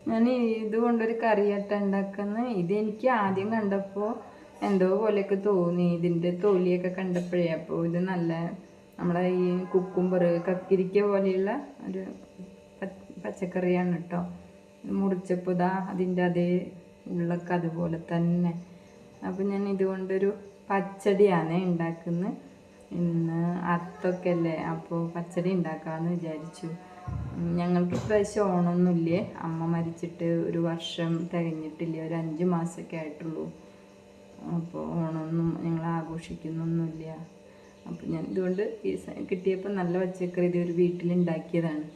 ഞാൻ ഇത് കൊണ്ടൊരു കറിയട്ട ഉണ്ടാക്കുന്ന. ഇത് എനിക്ക് ആദ്യം കണ്ടപ്പോൾ എന്തോ പോലെയൊക്കെ തോന്നി. ഇതിന്റെ തൊലിയൊക്കെ കണ്ടപ്പോഴേ. അപ്പോൾ ഇത് നല്ല നമ്മളെ ഈ കുക്കുംബർ കക്കിരിക്ക പോലെയുള്ള ഒരു പച്ചക്കറിയാണ് കേട്ടോ മുറിച്ചപ്പോൾ ഇതാ അതിന്റെ അതേ ഉള്ളൊക്കെ അതുപോലെ തന്നെ. അപ്പം ഞാൻ ഇതുകൊണ്ടൊരു പച്ചടിയാണ് ഉണ്ടാക്കുന്നത് ഇന്ന് അത്തൊക്കെ അല്ലേ? അപ്പോൾ പച്ചടി ഉണ്ടാക്കാമെന്ന് വിചാരിച്ചു. ഞങ്ങൾക്ക് ഇപ്രാവശ്യം ഓണമൊന്നുമില്ലേ? അമ്മ മരിച്ചിട്ട് ഒരു വർഷം തികഞ്ഞിട്ടില്ല? ഒരു അഞ്ച് മാസമൊക്കെ ആയിട്ടുള്ളൂ. അപ്പോൾ ഓണമൊന്നും ഞങ്ങൾ ആഘോഷിക്കുന്നൊന്നുമില്ല. അപ്പോൾ ഞാൻ ഇതുകൊണ്ട് ഈ കിട്ടിയപ്പോൾ നല്ല പച്ചക്കറി ഇത് ഒരു വീട്ടിലുണ്ടാക്കിയതാണ്.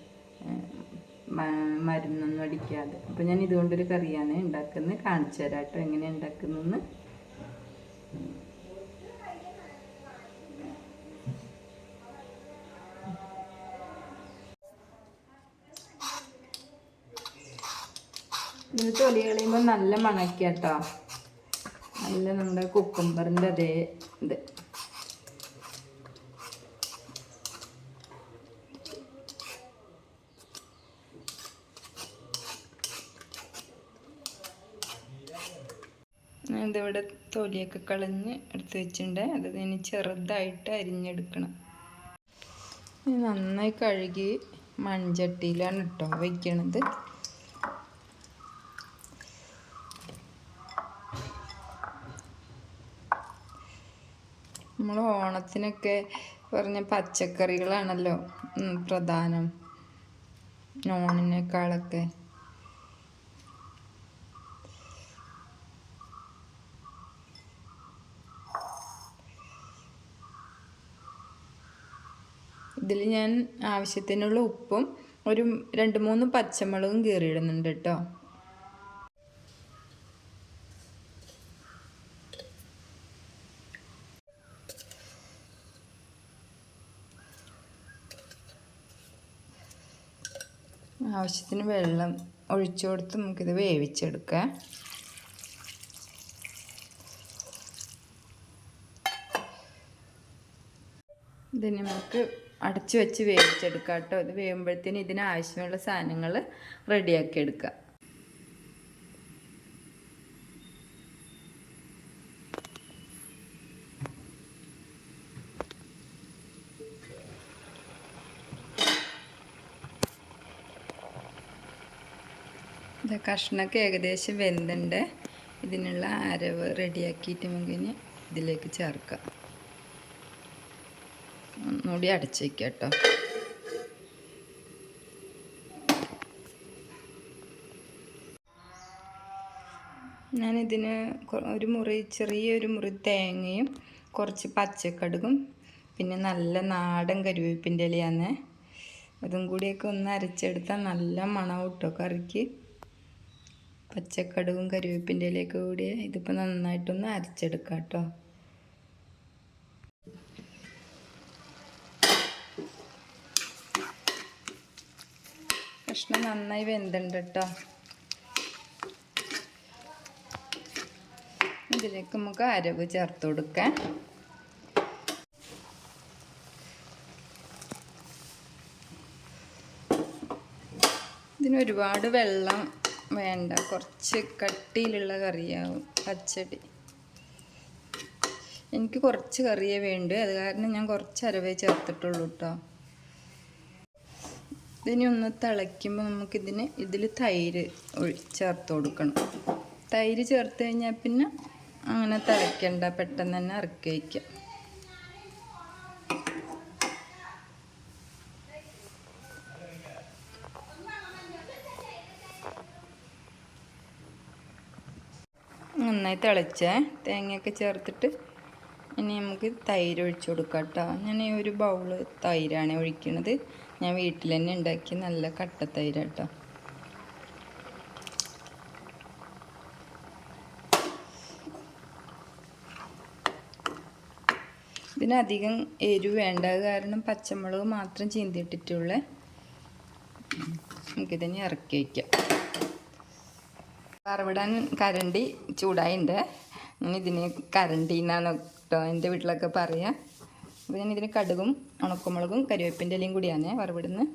മരുന്നൊന്നും അടിക്കാതെ. അപ്പോൾ ഞാൻ ഇതുകൊണ്ടൊരു കറിയാണ് ഉണ്ടാക്കുന്നത്. കാണിച്ചു തരാം കേട്ടോ എങ്ങനെയാണ് ഉണ്ടാക്കുന്നതെന്ന്. ഇത് തൊലി കളയുമ്പോൾ നല്ല മണക്കാട്ടോ. നല്ല നമ്മുടെ കുക്കുംബറിന്റെ അതേ ഇത്. ഇതിവിടെ തൊലിയൊക്കെ കളഞ്ഞ് എടുത്ത് വെച്ചിട്ടുണ്ട്. അത് ഇനി ചെറുതായിട്ട് അരിഞ്ഞെടുക്കണം. നന്നായി കഴുകി മൺചട്ടിയിലാണ് കേട്ടോ വയ്ക്കണത് നമ്മൾ ഓണത്തിനൊക്കെ പറഞ്ഞ പച്ചക്കറികളാണല്ലോ പ്രധാനം. ഓണിനേക്കാളൊക്കെ ഇതിൽ ഞാൻ ആവശ്യത്തിനുള്ള ഉപ്പും ഒരു രണ്ട് മൂന്ന് പച്ചമുളകും കീറിയിടുന്നുണ്ട് കേട്ടോ. ആവശ്യത്തിന് വെള്ളം ഒഴിച്ചു കൊടുത്ത് നമുക്കിത് വേവിച്ചെടുക്കാം. ഇത് നമുക്ക് അടച്ചു വെച്ച് വേവിച്ചെടുക്കാം കേട്ടോ. ഇത് വേവുമ്പോഴത്തേന് ഇതിനാവശ്യമുള്ള സാധനങ്ങൾ റെഡിയാക്കി എടുക്കാം ഇത് കഷ്ണമൊക്കെ ഏകദേശം വെന്തുണ്ട്. ഇതിനുള്ള അരവ് റെഡിയാക്കിയിട്ട് നമുക്കിനി ഇതിലേക്ക് ചേർക്കാം. ഒന്നുകൂടി അടച്ച് വയ്ക്കാം കേട്ടോ. ഞാനിതിന് ഒരു മുറി ചെറിയൊരു മുറി തേങ്ങയും കുറച്ച് പച്ചക്കടുകും പിന്നെ നല്ല നാടൻ കരുവേപ്പിന്റെ ഇലയാണ്. അതും കൂടിയൊക്കെ ഒന്ന് അരച്ചെടുത്താൽ നല്ല മണം കിട്ടും കറിക്ക്. പച്ചക്കടുകും കരുവേപ്പിന്റെ ഇലയൊക്കെ കൂടി ഇതിപ്പോൾ നന്നായിട്ടൊന്ന് അരച്ചെടുക്കാം കേട്ടോ. കഷ്ണം നന്നായി വെന്തുണ്ട് കേട്ടോ. ഇതിലേക്ക് നമുക്ക് അരവ് ചേർത്ത് കൊടുക്കാം. ഇതിന് ഒരുപാട് വെള്ളം വേണ്ട. കുറച്ച് കട്ടിയിലുള്ള കറിയാവും. പച്ചടി. എനിക്ക് കുറച്ച് കറിയേ വേണ്ടു. അത് കാരണം ഞാൻ കുറച്ച് അരവേ ചേർത്തിട്ടുള്ളൂ കേട്ടോ ഇതിനെ ഒന്ന് തിളയ്ക്കുമ്പോൾ നമുക്കിതിന് ഇതിൽ തൈര് ചേർത്ത് കൊടുക്കണം. തൈര് ചേർത്ത് കഴിഞ്ഞാൽ പിന്നെ അങ്ങനെ തിളയ്ക്കണ്ട. പെട്ടെന്ന് തന്നെ ഇറക്കി വയ്ക്കാം. നന്നായി തിളച്ചേ. തേങ്ങയൊക്കെ ചേർത്തിട്ട് ഇനി നമുക്ക് തൈര് ഒഴിച്ചു കൊടുക്കാം കേട്ടോ. ഞാൻ ഈ ഒരു ബൗൾ തൈരാണ് ഒഴിക്കുന്നത് ഞാൻ വീട്ടിൽ തന്നെ ഉണ്ടാക്കി നല്ല കട്ട തൈര് കേട്ടോ. ഇതിനധികം എരിവ് വേണ്ട. കാരണം പച്ചമുളക് മാത്രം ചീന്തിയിട്ടിട്ടുള്ളേ. നമുക്കിതിനെ ഇറക്കി വയ്ക്കാം. വറവിടാൻ കരണ്ടി ചൂടായിണ്ട്. ഞാൻ ഇതിന് കരണ്ടി എന്നാണ് കേട്ടോ എന്റെ വീട്ടിലൊക്കെ പറയുക അപ്പോൾ ഞാൻ ഇതിന് കടുകും ഉണക്കമുളകും കരിവേപ്പിന്റെ ഇലയും കൂടിയാണ് വറവിടുന്നത്.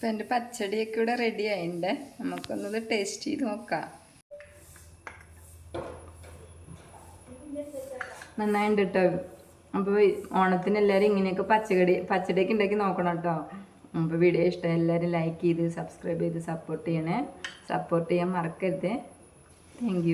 അപ്പം എന്റെ പച്ചടിയൊക്കെ ഇവിടെ റെഡി ആയിട്ടുണ്ട് നമുക്കൊന്നത് ടേസ്റ്റ് ചെയ്ത് നോക്കാം. നന്നായിട്ടുണ്ട് കേട്ടോ അപ്പോൾ ഓണത്തിന് എല്ലാവരും ഇങ്ങനെയൊക്കെ പച്ചക്കടി പച്ചടിയൊക്കെ ഉണ്ടാക്കി നോക്കണം കേട്ടോ അപ്പോൾ വീഡിയോ ഇഷ്ടം എല്ലാവരും ലൈക്ക് ചെയ്ത് സബ്സ്ക്രൈബ് ചെയ്ത് സപ്പോർട്ട് ചെയ്യണേ. സപ്പോർട്ട് ചെയ്യാൻ മറക്കരുത്. താങ്ക്